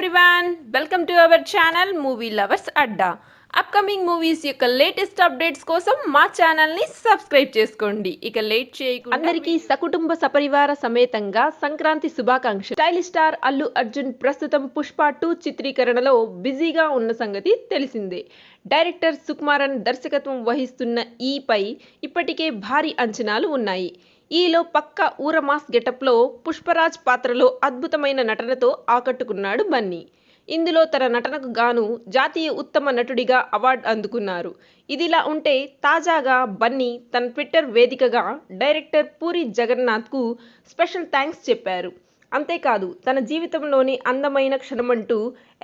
Everyone welcome to our channel movie lovers Adda upcoming movies యొక్క latest updates కోసం మా ఛానల్ని సబ్స్క్రైబ్ చేసుకోండి. ఇక లేట్ చేయకుండా అందరికీ సకుటుంబ సపరివార సమేతంగా సంక్రాంతి శుభాకాంక్ష స్టైలిష్ స్టార్ అల్లు అర్జున్ ప్రస్తుతం పుష్ప టూ చిత్రీకరణలో బిజీగా ఉన్న సంగతి తెలిసిందే. డైరెక్టర్ సుకుమారన్ దర్శకత్వం వహిస్తున్న ఈపై ఇప్పటికే భారీ అంచనాలు ఉన్నాయి. ఈలో పక్క ఊర మాస్ గెటప్లో పుష్పరాజ్ పాత్రలో అద్భుతమైన నటనతో ఆకట్టుకున్నాడు బన్నీ. ఇందులో తన నటనకు గాను జాతీయ ఉత్తమ నటుడిగా అవార్డు అందుకున్నారు. ఇదిలా ఉంటే తాజాగా బన్నీ తన ట్విట్టర్ వేదికగా డైరెక్టర్ పూరి జగన్నాథ్కు స్పెషల్ థ్యాంక్స్ చెప్పారు. అంతేకాదు తన జీవితంలోని అందమైన క్షణమంటూ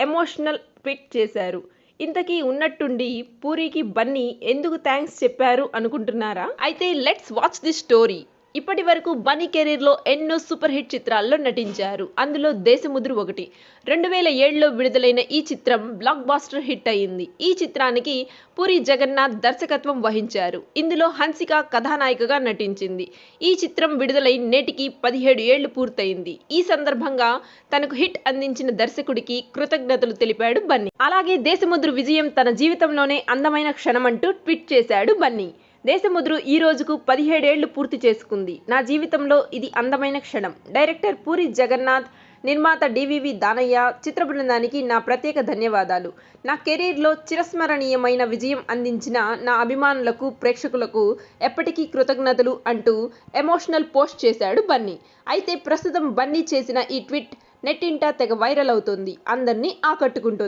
ఎమోషనల్ ట్వీట్ చేశారు. ఇంతకీ ఉన్నట్టుండి పూరికి బన్నీ ఎందుకు థ్యాంక్స్ చెప్పారు అనుకుంటున్నారా? అయితే లెట్స్ వాచ్ ది స్టోరీ. ఇప్పటి వరకు బన్నీ కెరీర్లో ఎన్నో సూపర్ హిట్ చిత్రాల్లో నటించారు. అందులో దేశముద్రు ఒకటి. రెండు వేల ఏడులో విడుదలైన ఈ చిత్రం బ్లాక్ బాస్టర్ హిట్ అయింది. ఈ చిత్రానికి పూరి జగన్నాథ్ దర్శకత్వం వహించారు. ఇందులో హన్సిక కథానాయికగా నటించింది. ఈ చిత్రం విడుదలై నేటికి పదిహేడు ఏళ్ళు పూర్తయింది. ఈ సందర్భంగా తనకు హిట్ అందించిన దర్శకుడికి కృతజ్ఞతలు తెలిపాడు బన్నీ. అలాగే దేశముద్రు విజయం తన జీవితంలోనే అందమైన క్షణమంటూ ట్వీట్ చేశాడు బన్నీ. దేశముద్రు ఈ రోజుకు పదిహేడేళ్ళు పూర్తి చేసుకుంది. నా జీవితంలో ఇది అందమైన క్షణం. డైరెక్టర్ పూరి జగన్నాథ్ నిర్మాత డివివి దానయ్య చిత్ర బృందానికి నా ప్రత్యేక ధన్యవాదాలు. నా కెరీర్లో చిరస్మరణీయమైన విజయం అందించిన నా అభిమానులకు ప్రేక్షకులకు ఎప్పటికీ కృతజ్ఞతలు అంటూ ఎమోషనల్ పోస్ట్ చేశాడు బన్నీ. అయితే ప్రస్తుతం బన్నీ చేసిన ఈ ట్వీట్ నెట్టింటా తెగ వైరల్ అవుతుంది. అందరినీ ఆకట్టుకుంటుంది.